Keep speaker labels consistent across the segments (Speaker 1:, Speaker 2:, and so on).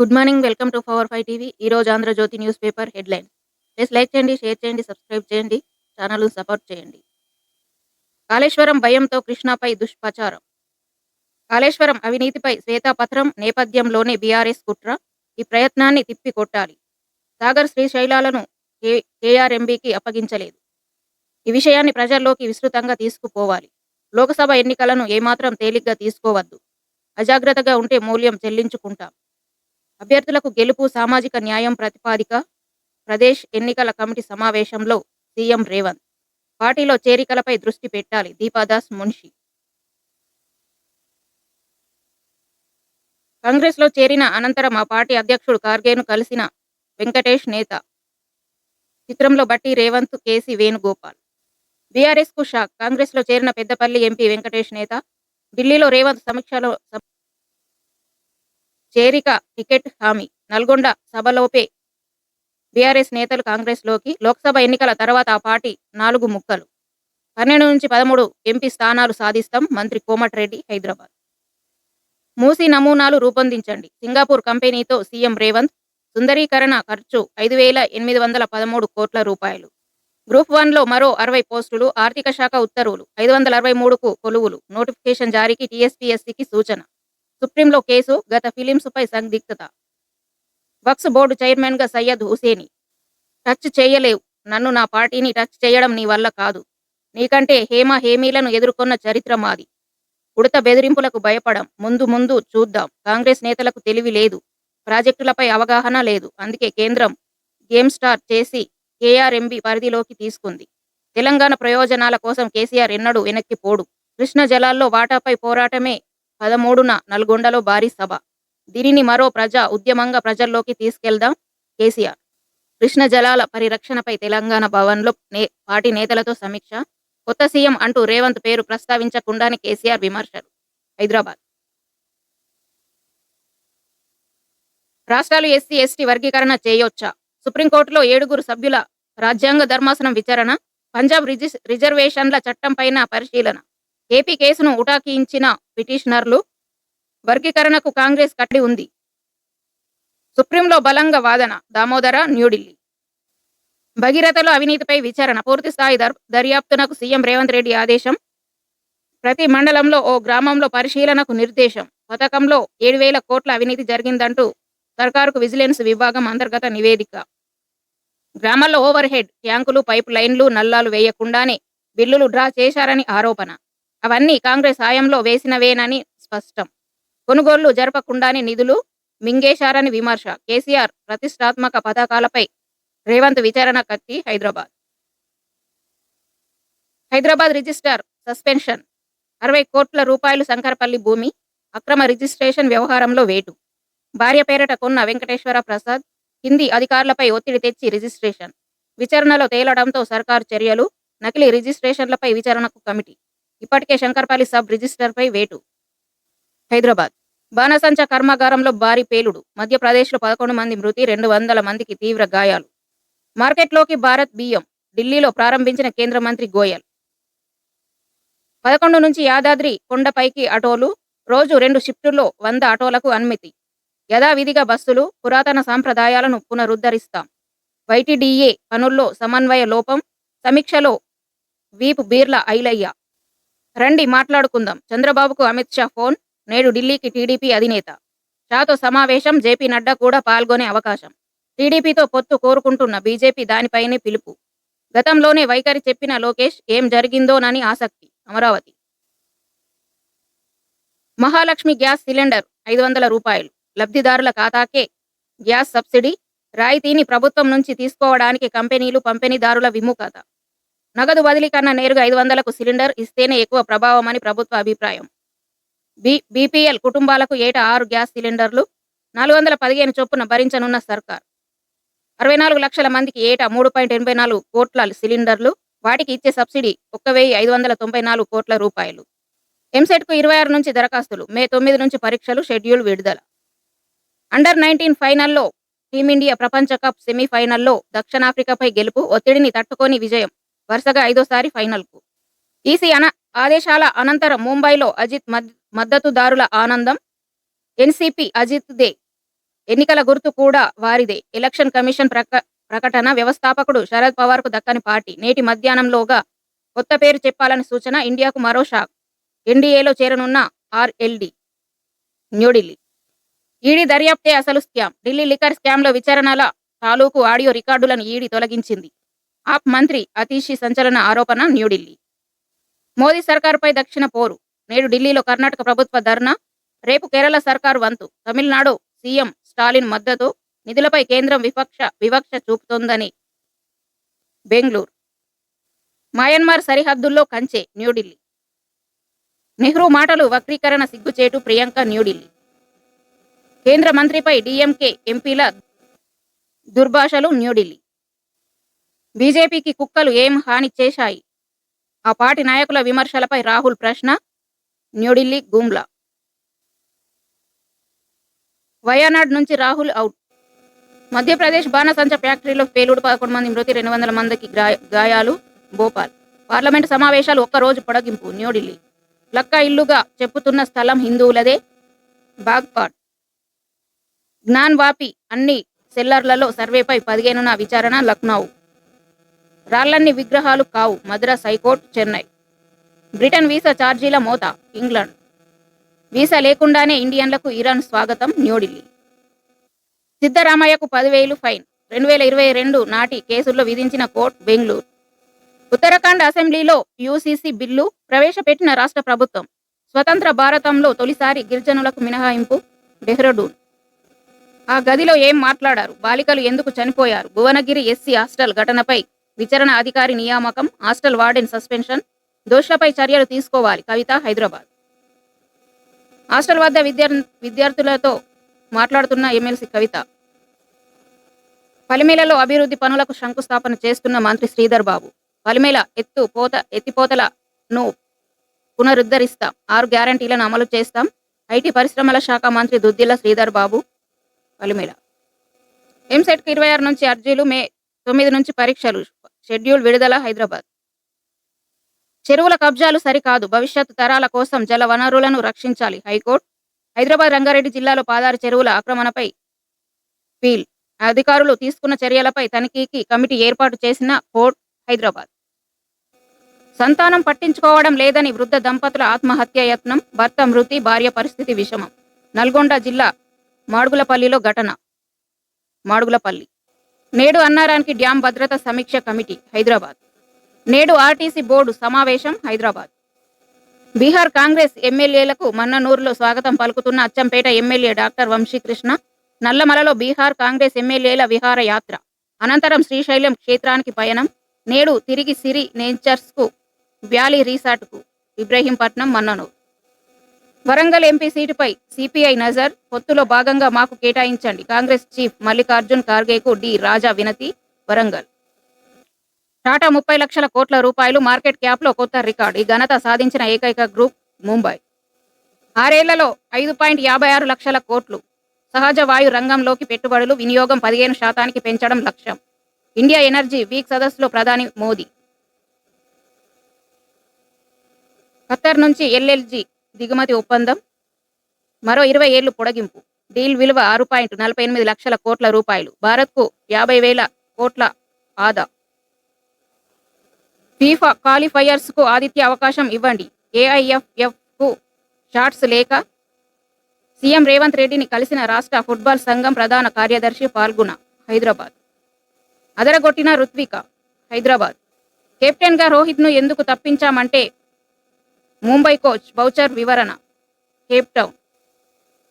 Speaker 1: Good morning welcome to power five TV. ఈ రోజు Andhrajyothi news paper headline. Please like చేయండి share చేయండి subscribe చేయండి ఛానల్ సపోర్ట్ చేయండి. కాళేశ్వరం భయంతో కృష్ణపై దుష్ప్రచారం. కాళేశ్వరం అవినీతిపై శ్వేతాపత్రం నేపథ్యంలోనే బీఆర్ఎస్ కుట్ర. ఈ ప్రయత్నాన్ని తిప్పికొట్టాలి. సాగర్ శ్రీశైలాలను కే- కేఆర్ఎంబీకి అప్పగించలేదు. ఈ విషయాన్ని ప్రజల్లోకి విస్తృతంగా తీసుకుపోవాలి. లోకసభ ఎన్నికలను ఏమాత్రం తేలిగ్గా తీసుకోవద్దు. అజాగ్రత్తగా ఉంటే మూల్యం చెల్లించుకుంటాం. అభ్యర్థులకు గెలుపు సామాజిక న్యాయం ప్రతిపాదిక ప్రదేశ్ ఎన్నికల కమిటీ సమావేశంలో సీఎం రేవంత్. పార్టీలో చేరికలపై దృష్టి పెట్టాలి. దీపాదాస్ మున్షి. కాంగ్రెస్లో చేరిన అనంతరం ఆ పార్టీ అధ్యక్షుడు ఖార్గేను కలిసిన వెంకటేష్ నేత. చిత్రంలో బట్టి రేవంత్ కేసీ వేణుగోపాల్. బీఆర్ఎస్కు షాక్. కాంగ్రెస్లో చేరిన పెద్దపల్లి ఎంపీ వెంకటేష్ నేత. ఢిల్లీలో రేవంత్ సమీక్షలో చేరిక టికెట్ హామీ నల్గొండ సభలోపే. బీఆర్ఎస్ నేతలు కాంగ్రెస్లోకి లోక్సభ ఎన్నికల తర్వాత ఆ పార్టీ నాలుగు ముక్కలు. పన్నెండు నుంచి పదమూడు ఎంపీ స్థానాలు సాధిస్తాం మంత్రి కోమటిరెడ్డి హైదరాబాద్. మూసి నమూనాలు రూపొందించండి. సింగపూర్ కంపెనీతో సీఎం రేవంత్ సుందరీకరణ ఖర్చు ఐదు వేల ఎనిమిది వందల పదమూడు కోట్ల రూపాయలు. గ్రూప్ వన్లో మరో అరవై పోస్టులు ఆర్థిక శాఖ ఉత్తర్వులు ఐదు వందల అరవై మూడుకు కొలువులు. నోటిఫికేషన్ జారీకి టీఎస్పీఎస్సీకి సూచన. సుప్రీంలో కేసు గత ఫిలిమ్స్పై సందిగ్ధత. వక్స్ బోర్డు చైర్మన్గా సయ్యద్ హుసేని టచ్ చేయలేవు. నన్ను నా పార్టీని టచ్ చేయడం నీ వల్ల కాదు. నీకంటే హేమ హేమీలను ఎదుర్కొన్న చరిత్ర మాది. ఉడత బెదిరింపులకు భయపడం. ముందు ముందు చూద్దాం. కాంగ్రెస్ నేతలకు తెలివి లేదు. ప్రాజెక్టులపై అవగాహన లేదు. అందుకే కేంద్రం గేమ్ స్టార్ చేసి కేఆర్ఎంబి పరిధిలోకి తీసుకుంది. తెలంగాణ ప్రయోజనాల కోసం కేసీఆర్ ఎన్నడూ వెనక్కి పోడు. కృష్ణ జలాల్లో వాటాపై పోరాటమే పదమూడున నల్గొండలో భారీ సభ. దీనిని మరో ప్రజా ఉద్యమంగా ప్రజల్లోకి తీసుకెళ్దాం కేసీఆర్. కృష్ణ జలాల పరిరక్షణపై తెలంగాణ భవన్లో నే పార్టీ నేతలతో సమీక్ష. కొత్త సీఎం అంటూ రేవంత్ పేరు ప్రస్తావించకుండానే కేసీఆర్ విమర్శలు. హైదరాబాద్. రాష్ట్రాలు ఎస్సీ ఎస్టీ వర్గీకరణ చేయొచ్చా? సుప్రీంకోర్టులో ఏడుగురు సభ్యుల రాజ్యాంగ ధర్మాసనం విచారణ. పంజాబ్ రిజిస్ రిజర్వేషన్ల చట్టంపైన పరిశీలన. ఏపీ కేసును ఉటాకించిన పిటిషనర్లు వర్గీకరణకు కాంగ్రెస్ కట్టి ఉంది. సుప్రీంలో బలంగా వాదన దామోదర న్యూఢిల్లీ. భగీరథలో అవినీతిపై విచారణ పూర్తి స్థాయి దర్యాప్తునకు సీఎం రేవంత్ రెడ్డి ఆదేశం. ప్రతి మండలంలో ఓ గ్రామంలో పరిశీలనకు నిర్దేశం. పథకంలో ఏడు వేల కోట్ల అవినీతి జరిగిందంటూ సర్కారుకు విజిలెన్స్ విభాగం అంతర్గత నివేదిక. గ్రామాల్లో ఓవర్ హెడ్ ట్యాంకులు పైప్ లైన్లు నల్లాలు వేయకుండానే బిల్లులు డ్రా చేశారని ఆరోపణ. అవన్నీ కాంగ్రెస్ హయాంలో వేసినవేనని స్పష్టం. కొనుగోళ్ళు జరపకుండానే నిధులు మింగేశారని విమర్శ. కేసీఆర్ ప్రతిష్టాత్మక పథకాలపై రేవంత్ విచారణ కత్తి హైదరాబాద్. Hyderabad registrar suspension. అరవై కోట్ల రూపాయలు శంకరపల్లి భూమి అక్రమ రిజిస్ట్రేషన్ వ్యవహారంలో వేటు. భార్య పేరట కొన్న వెంకటేశ్వర ప్రసాద్ హిందీ అధికారులపై ఒత్తిడి తెచ్చి రిజిస్ట్రేషన్. విచారణలో తేలడంతో సర్కారు చర్యలు నకిలీ రిజిస్ట్రేషన్లపై విచారణకు కమిటీ. ఇప్పటికే శంకర్పల్లి సబ్ రిజిస్టర్పై వేటు. హైదరాబాద్. బాణసంచ కర్మాగారంలో భారీ పేలుడు. మధ్యప్రదేశ్లో పదకొండు మంది మృతి రెండు వందల మందికి తీవ్ర గాయాలు. మార్కెట్లోకి భారత్ బియ్యం. ఢిల్లీలో ప్రారంభించిన కేంద్ర మంత్రి గోయల్. పదకొండు నుంచి యాదాద్రి కొండపైకి ఆటోలు. రోజు రెండు షిఫ్టుల్లో వంద ఆటోలకు అనుమతి. యథావిధిగా బస్సులు పురాతన సాంప్రదాయాలను పునరుద్ధరిస్తాం. వైటీడీఏ పనుల్లో సమన్వయ లోపం. సమీక్షలో వీపు బీర్ల ఐలయ్య. రండి మాట్లాడుకుందాం. చంద్రబాబుకు అమిత్ షా ఫోన్ నేడు ఢిల్లీకి టీడీపీ అధినేత. షాతో సమావేశం జేపీ నడ్డా కూడా పాల్గొనే అవకాశం. టీడీపీతో పొత్తు కోరుకుంటున్న బీజేపీ దానిపైనే పిలుపు. గతంలోనే వైఖరి చెప్పిన లోకేష్ ఏం జరిగిందోనని ఆసక్తి. అమరావతి. మహాలక్ష్మి గ్యాస్ సిలిండర్ ఐదు వందల రూపాయలు. లబ్ధిదారుల ఖాతాకే గ్యాస్ సబ్సిడీ. రాయితీని ప్రభుత్వం నుంచి తీసుకోవడానికి కంపెనీలు పంపిణీదారుల విముఖత. నగదు బదిలీ కన్నా నేరుగా ఐదు వందలకు సిలిండర్ ఇస్తేనే ఎక్కువ ప్రభావమని ప్రభుత్వ అభిప్రాయం. బి బీపీఎల్ కుటుంబాలకు ఏటా ఆరు గ్యాస్ సిలిండర్లు నాలుగు వందల పదిహేను చొప్పున భరించనున్న సర్కార్. అరవై నాలుగు లక్షల మందికి ఏటా మూడు పాయింట్ ఎనభై నాలుగు కోట్ల సిలిండర్లు వాటికి ఇచ్చే సబ్సిడీ ఒక్క వెయ్యి ఐదు వందల తొంభై నాలుగు కోట్ల రూపాయలు. ఎంసెట్కు ఇరవై ఆరు నుంచి దరఖాస్తులు మే తొమ్మిది నుంచి పరీక్షలు షెడ్యూల్ విడుదల. అండర్ నైన్టీన్ ఫైనల్లో టీమిండియా ప్రపంచ కప్ సెమీఫైనల్లో దక్షిణాఫ్రికాపై గెలుపు ఒత్తిడిని తట్టుకొని విజయం. వరుసగా ఐదోసారి ఫైనల్కు. ఈసీ అన ఆదేశాల అనంతరం ముంబైలో అజిత్ మద్- మద్దతుదారుల ఆనందం ఎన్సీపీ అజిత్ దే ఎన్నికల గుర్తు కూడా వారిదే. ఎలక్షన్ కమిషన్ ప్రక ప్రకటన వ్యవస్థాపకుడు శరద్ పవార్కు దక్కని పార్టీ. నేటి మధ్యాహ్నంలోగా కొత్త పేరు చెప్పాలని సూచన ఇండియాకు మరో షాక్. ఎన్డీఏలో చేరనున్న ఆర్ఎల్డి న్యూఢిల్లీ. ఈడీ దర్యాప్తే అసలు స్కామ్. ఢిల్లీ లిక్కర్ స్కామ్లో విచారణల తాలూకు ఆడియో రికార్డులను ఈడీ తొలగించింది. ఆప్ మంత్రి అతీషి సంచలన ఆరోపణ న్యూఢిల్లీ. మోదీ సర్కారుపై దక్షిణ పోరు. నేడు ఢిల్లీలో కర్ణాటక ప్రభుత్వ ధర్నా. రేపు కేరళ సర్కారు వంతు. తమిళనాడు సీఎం స్టాలిన్ మద్దతు. నిధులపై కేంద్రం వివక్ష వివక్ష చూపుతోందని బెంగళూరు. మయన్మార్ సరిహద్దుల్లో కంచె న్యూఢిల్లీ. నెహ్రూ మాటలు వక్రీకరణ సిగ్గుచేటు ప్రియాంక న్యూఢిల్లీ. కేంద్ర మంత్రిపై డిఎంకే ఎంపీల దుర్భాషలు న్యూఢిల్లీ. బీజేపీకి కుక్కలు ఏం హాని చేశాయి? ఆ పార్టీ నాయకుల విమర్శలపై రాహుల్ ప్రశ్న న్యూఢిల్లీ గుమ్లా. వయనాడ్ నుంచి రాహుల్ అవుట్ మధ్యప్రదేశ్ బాణసంచ ఫ్యాక్టరీలో పేలుడు పదకొండు మంది మృతి రెండు వందల మందికి గాయ- గాయాలు భోపాల్. పార్లమెంటు సమావేశాలు ఒక్కరోజు పొడగింపు న్యూఢిల్లీ. లక్క ఇల్లుగా చెప్పుతున్న స్థలం హిందువులదే బాగ్పాట్ జ్ఞాన్ వాపి అన్ని సెల్లర్లలో సర్వేపై పదిహేనున విచారణ లక్నౌ. రాళ్ళన్ని విగ్రహాలు కావు. Madras high court Chennai. Britain visa ఛార్జీల మోత ఇంగ్లాండ్. వీసా లేకుండానే ఇండియన్లకు ఇరాన్ స్వాగతం న్యూఢిల్లీ. సిద్ధరామయ్యకు పదివేలు ఫైన్. రెండు వేల ఇరవై రెండు నాటి కేసుల్లో విధించిన కోర్టు బెంగళూరు. ఉత్తరాఖండ్ అసెంబ్లీలో యూసీసీ బిల్లు ప్రవేశపెట్టిన రాష్ట్ర ప్రభుత్వం. స్వతంత్ర భారతంలో తొలిసారి గిరిజనులకు మినహాయింపు డెహ్రడూన్. ఆ గదిలో ఏం మాట్లాడారు? బాలికలు ఎందుకు చనిపోయారు? భువనగిరి ఎస్సీ హాస్టల్ ఘటనపై విచారణ అధికారి నియామకం హాస్టల్ వార్డెన్ సస్పెన్షన్ దోషులపై చర్యలు తీసుకోవాలి. కవిత హైదరాబాద్. హాస్టల్ వద్ద విద్యార్ విద్యార్థులతో మాట్లాడుతున్న ఎమ్మెల్సీ కవిత పలిమేలలో అభివృద్ధి పనులకు శంకుస్థాపన చేస్తున్న మంత్రి శ్రీధర్ బాబు పలిమేల ఎత్తు పోత ఎత్తిపోతలను పునరుద్ధరిస్తాం. ఆరు గ్యారంటీలను అమలు చేస్తాం. ఐటీ పరిశ్రమల శాఖ మంత్రి దుద్దిల్ల శ్రీధర్ బాబు పలిమేల. ఎంసెట్కి ఇరవై ఆరు నుంచి అర్జీలు మే తొమ్మిది నుంచి పరీక్షలు షెడ్యూల్ విడుదల హైదరాబాద్. చెరువుల కబ్జాలు సరికాదు. భవిష్యత్తు తరాల కోసం జల వనరులను రక్షించాలి. హైకోర్టు హైదరాబాద్ రంగారెడ్డి జిల్లాలో పాదారు చెరువుల ఆక్రమణపై పీల్. అధికారులు తీసుకున్న చర్యలపై తనిఖీకి కమిటీ ఏర్పాటు చేసిన కోర్టు హైదరాబాద్. సంతానం పట్టించుకోవడం లేదని వృద్ధ దంపతుల ఆత్మహత్య యత్నం భర్త మృతి భార్య పరిస్థితి విషమం. నల్గొండ జిల్లా మాడుగులపల్లిలో ఘటన. మాడుగులపల్లి. నేడు అన్నారానికి డ్యాం భద్రత సమీక్ష కమిటీ హైదరాబాద్. నేడు ఆర్టీసీ బోర్డు సమావేశం హైదరాబాద్. బీహార్ కాంగ్రెస్ ఎమ్మెల్యేలకు మన్ననూరులో స్వాగతం పలుకుతున్న అచ్చంపేట ఎమ్మెల్యే డాక్టర్ వంశీకృష్ణ నల్లమలలో బీహార్ కాంగ్రెస్ ఎమ్మెల్యేల విహారయాత్ర అనంతరం శ్రీశైలం క్షేత్రానికి పయనం నేడు తిరిగి సిరి నేచర్స్కు వ్యాలీ రీసార్ట్కు. ఇబ్రహీంపట్నం మన్ననూరు. వరంగల్ ఎంపీ సీటుపై సిపిఐ నజర్ పొత్తులో భాగంగా మాకు కేటాయించండి. కాంగ్రెస్ చీఫ్ మల్లికార్జున్ ఖార్గేకు డి రాజా వినతి వరంగల్. టాటా ముప్పై లక్షల కోట్ల రూపాయలు మార్కెట్ క్యాప్లో కొత్త రికార్డు. ఈ ఘనత సాధించిన ఏకైక గ్రూప్ ముంబై. ఆరేళ్ళలో ఐదు పాయింట్ యాభై ఆరు లక్షల కోట్లు సహజ వాయు రంగంలోకి పెట్టుబడులు వినియోగం పదిహేను శాతానికి పెంచడం లక్ష్యం. ఇండియా ఎనర్జీ వీక్ సదస్సులో ప్రధాని మోదీ. ఖత్తర్ నుంచి ఎల్ఎల్జీ దిగుమతి ఒప్పందం. మరో ఇరవై ఏళ్ళు పొడగింపు. డీల్ విలువ ఆరు పాయింట్ నలభై ఎనిమిది లక్షల కోట్ల రూపాయలు. భారత్కు యాభై వేల కోట్ల ఆదా. ఫీఫా క్వాలిఫైయర్స్కు ఆదిత్య అవకాశం ఇవ్వండి. ఏఐఎఫ్ఎఫ్కు షాట్స్ లేక సీఎం రేవంత్ రెడ్డిని కలిసిన రాష్ట్ర ఫుట్బాల్ సంఘం ప్రధాన కార్యదర్శి పాల్గొన హైదరాబాద్. అదరగొట్టిన రుత్విక హైదరాబాద్. కెప్టెన్గా రోహిత్ను ఎందుకు తప్పించామంటే ముంబై కోచ్ బౌచర్ వివరణ. Cape Town.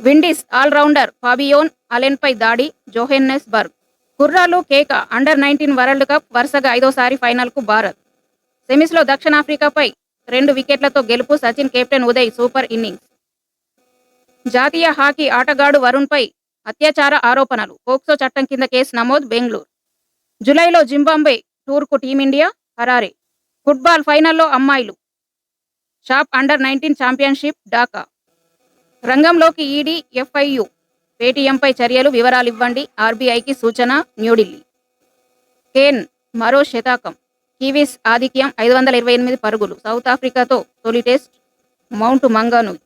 Speaker 1: Windies allrounder Fabian అలెన్పై దాడి జోహెన్నెస్ బర్గ్ కుర్రాలు కేక అండర్ నైన్టీన్ వరల్డ్ కప్ వరుసగా ఐదోసారి ఫైనల్కు భారత్. సెమీస్లో దక్షిణాఫ్రికాపై రెండు వికెట్లతో గెలుపు Sachin captain Uday super innings. జాతీయ హాకీ ఆటగాడు వరుణ్పై అత్యాచార ఆరోపణలు. పోక్సో చట్టం కింద కేసు నమోదు బెంగళూరు. జులైలో జింబాబ్వే టూర్కు టీమిండియా హరారే. ఫుట్బాల్ ఫైనల్లో అమ్మాయిలు. SAFF under nineteen championship Dhaka. రంగంలోకి ఈడీ ఎఫ్ఐయు పేటీఎంపై చర్యలు వివరాలు ఇవ్వండి. ఆర్బీఐకి సూచన న్యూఢిల్లీ. కేన్ మరో శతాకం. కివీస్ ఆధిక్యం ఐదు వందల ఇరవై ఎనిమిది పరుగులు. సౌత్ ఆఫ్రికాతో తొలి test Mount Maunganui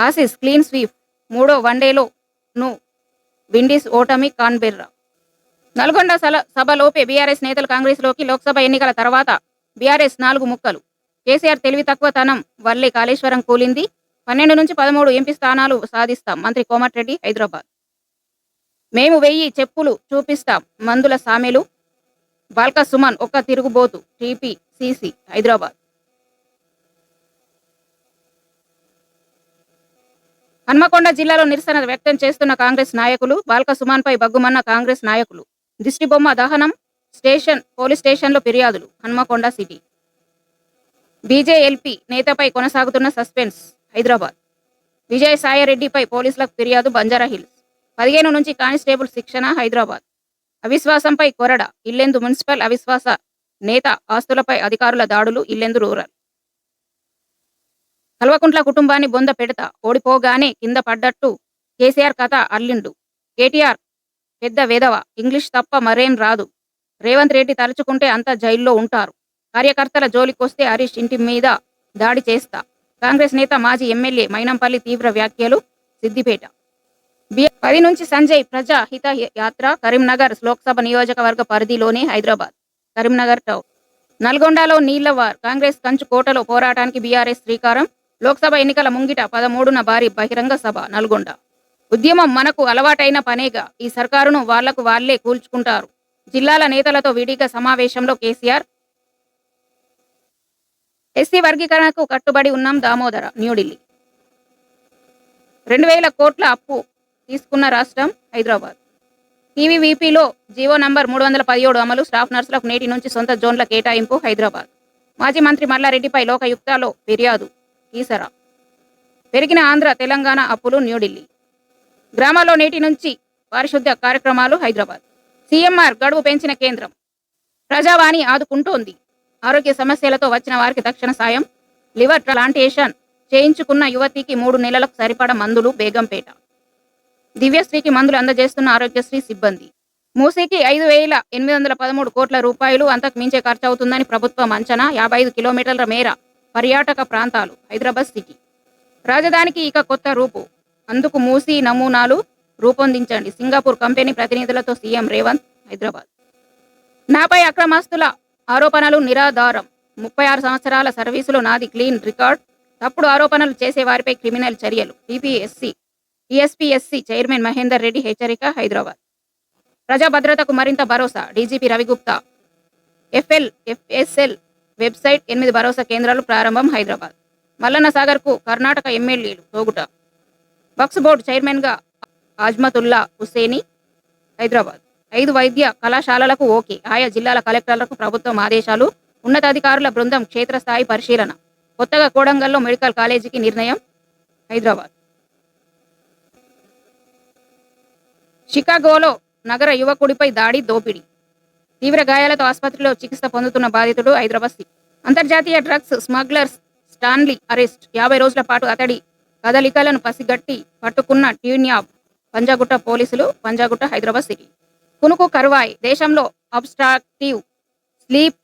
Speaker 1: Aussies clean sweep మూడో వన్డేలో ను విండీస్ ఓటమి కాన్బెర్రా. నల్గొండ సల- సభలోపే బీఆర్ఎస్ నేతలు కాంగ్రెస్లోకి లోక్సభ ఎన్నికల తర్వాత బీఆర్ఎస్ నాలుగు ముక్కలు. కేసీఆర్ తెలివి తక్కువ తనం వల్లే కాళేశ్వరం కూలింది. పన్నెండు నుంచి పదమూడు ఎంపీ స్థానాలు సాధిస్తాం. మంత్రి కోమటిరెడ్డి హైదరాబాద్. మేము వెయ్యి చెప్పులు చూపిస్తాం. మందుల సామెలు. బాల్క సుమన్ ఒక్క తిరుగుబోతు టీపీ సిసి హైదరాబాద్. హన్మకొండ జిల్లాలో నిరసన వ్యక్తం చేస్తున్న కాంగ్రెస్ నాయకులు బాల్క సుమాన్ పై బగ్గుమన్న కాంగ్రెస్ నాయకులు. దిష్టిబొమ్మ దహనం స్టేషన్ పోలీస్ స్టేషన్లో ఫిర్యాదులు. హన్మకొండ సిటీ. బీజేఎల్పీ నేతపై కొనసాగుతున్న సస్పెన్స్ హైదరాబాద్. విజయ సాయిరెడ్డిపై పోలీసులకు ఫిర్యాదు బంజారా హిల్స్. పదిహేను నుంచి కానిస్టేబుల్ శిక్షణ హైదరాబాద్. అవిశ్వాసంపై కొరడ ఇల్లెందు మున్సిపల్ అవిశ్వాస నేత ఆస్తులపై అధికారుల దాడులు ఇల్లెందు రూరల్. కల్వకుంట్ల కుటుంబాన్ని బొంద పెడతా ఓడిపోగానే కింద పడ్డట్టు కేసీఆర్ కథ అల్లిండు. కేటీఆర్ పెద్ద వేదవ ఇంగ్లీష్ తప్ప మరేం రాదు. రేవంత్ రెడ్డి తలుచుకుంటే అంతా జైల్లో ఉంటారు. కార్యకర్తల జోలికొస్తే హరీష్ ఇంటి మీద దాడి చేస్తా. కాంగ్రెస్ నేత మాజీ ఎమ్మెల్యే మైనంపల్లి తీవ్ర వ్యాఖ్యలు సిద్దిపేట. పది నుంచి సంజయ్ ప్రజా హిత యాత్ర కరీంనగర్ లోక్సభ నియోజకవర్గ పరిధిలోనే హైదరాబాద్. కరీంనగర్ టౌన్. నల్గొండలో నీళ్ళవార్ కాంగ్రెస్ కంచు కోటలో పోరాటానికి బీఆర్ఎస్ శ్రీకారం లోక్సభ ఎన్నికల ముంగిట పదమూడున భారీ బహిరంగ సభ నల్గొండ. ఉద్యమం మనకు అలవాటైన పనేగా ఈ సర్కారును వాళ్ళకు వాళ్ళే కూల్చుకుంటారు. జిల్లాల నేతలతో విడిగా సమావేశంలో కేసీఆర్ ఎస్సీ వర్గీకరణకు కట్టుబడి ఉన్నాం దామోదర న్యూఢిల్లీ. రెండు వేల కోట్ల అప్పు తీసుకున్న రాష్ట్రం హైదరాబాద్. టీవీవీపీలో జీవో నంబర్ మూడు వందల పదిహేడు అమలు స్టాఫ్ నర్సులకు నేటి నుంచి సొంత జోన్ల కేటాయింపు హైదరాబాద్. మాజీ మంత్రి మల్లారెడ్డిపై లోకయుక్తాలో ఫిర్యాదు కీసరా. పెరిగిన ఆంధ్ర తెలంగాణ అప్పులు న్యూఢిల్లీ. గ్రామాల్లో నేటి నుంచి పారిశుద్ధ్య కార్యక్రమాలు హైదరాబాద్. సీఎంఆర్ గడువు పెంచిన కేంద్రం. ప్రజావాణి ఆదుకుంటోంది. ఆరోగ్య సమస్యలతో వచ్చిన వారికి తక్షణ సాయం. లివర్ ప్లాంటేషన్ చేయించుకున్న యువతికి మూడు నెలలకు సరిపడ మందులు బేగంపేట. దివ్యశ్రీకి మందులు అందజేస్తున్న ఆరోగ్యశ్రీ సిబ్బంది. మూసీకి ఐదు వేల ఎనిమిది వందల పదమూడు కోట్ల రూపాయలు అంతకు మించే ఖర్చు అవుతుందని ప్రభుత్వం అంచనా యాభై ఐదు కిలోమీటర్ల మేర పర్యాటక ప్రాంతాలు హైదరాబాద్ సిటీ. రాజధానికి ఇక కొత్త రూపు. అందుకు మూసీ నమూనాలు రూపొందించండి. సింగపూర్ కంపెనీ ప్రతినిధులతో సీఎం రేవంత్ హైదరాబాద్. నాపై అక్రమాస్తుల ఆరోపణలు నిరాధారం. ముప్పై ఆరు సంవత్సరాల సర్వీసులో నాది క్లీన్ రికార్డ్. తప్పుడు ఆరోపణలు చేసే వారిపై క్రిమినల్ చర్యలు. TPSC ESPSC chairman Mahender Reddy హెచ్చరిక హైదరాబాద్. ప్రజా భద్రతకు మరింత భరోసా. DGP Ravi Gupta. FL FSL website ఎనిమిది భరోసా కేంద్రాలు ప్రారంభం హైదరాబాద్. మల్లన్న సాగర్కు కర్ణాటక ఎమ్మెల్యేలు తోగుట. వక్స్ బోర్డు చైర్మన్గా ఆజ్మతుల్లా హుసేని హైదరాబాద్. ఐదు వైద్య కళాశాలలకు ఓకే. ఆయా జిల్లాల కలెక్టర్లకు ప్రభుత్వం ఆదేశాలు ఉన్నతాధికారుల బృందం క్షేత్రస్థాయి పరిశీలన. కొత్తగా కోడంగల్లో మెడికల్ కాలేజీకి నిర్ణయం హైదరాబాద్. షికాగోలో నగర యువకుడిపై దాడి దోపిడీ. తీవ్ర గాయాలతో ఆసుపత్రిలో చికిత్స పొందుతున్న బాధితుడు హైదరాబాద్ అంతర్జాతీయ డ్రగ్స్ స్మగ్లర్స్ స్టాన్లీ అరెస్ట్. యాభై రోజుల పాటు అతడి కదలికలను పసిగట్టి పట్టుకున్న ట్యూన్యాబ్ పంజాగుట్ట పోలీసులు పంజాగుట్ట హైదరాబాద్ సిటీ. కునుకు కరువాయి. దేశంలో అబ్స్ట్రాక్టివ్ స్లీప్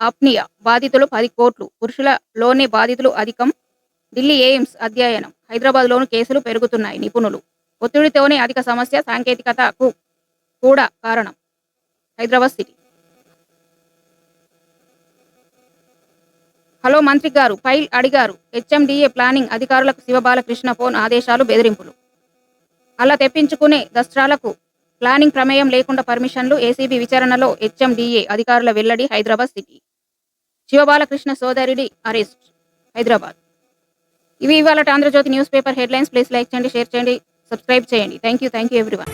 Speaker 1: అప్నియా బాధితులు పది కోట్లు. పురుషులలోనే బాధితులు అధికం. ఢిల్లీ ఎయిమ్స్ అధ్యయనం. హైదరాబాద్లోను కేసులు పెరుగుతున్నాయి. నిపుణులు. ఒత్తిడితోనే అధిక సమస్య సాంకేతికతకు కూడా కారణం. హైదరాబాద్ సిటీ. హలో మంత్రి గారు ఫైల్ అడిగారు. హెచ్ఎండిఏ ప్లానింగ్ అధికారులకు శివబాలకృష్ణ ఫోన్ ఆదేశాలు బెదిరింపులు. అలా తెప్పించుకునే దస్త్రాలకు ప్లానింగ్ ప్రమేయం లేకుండా పర్మిషన్లు ఏసీబీ విచారణలో హెచ్ఎండిఏ అధికారుల వెల్లడి హైదరాబాద్ సిటీ. శివబాలకృష్ణ సోదరుడి అరెస్ట్ హైదరాబాద్. ఇవి ఇవాళ Andhrajyothi news paper headlines. Please like చేయండి షేర్ చేయండి సబ్స్క్రైబ్ చేయండి. Thank you thank you everyone.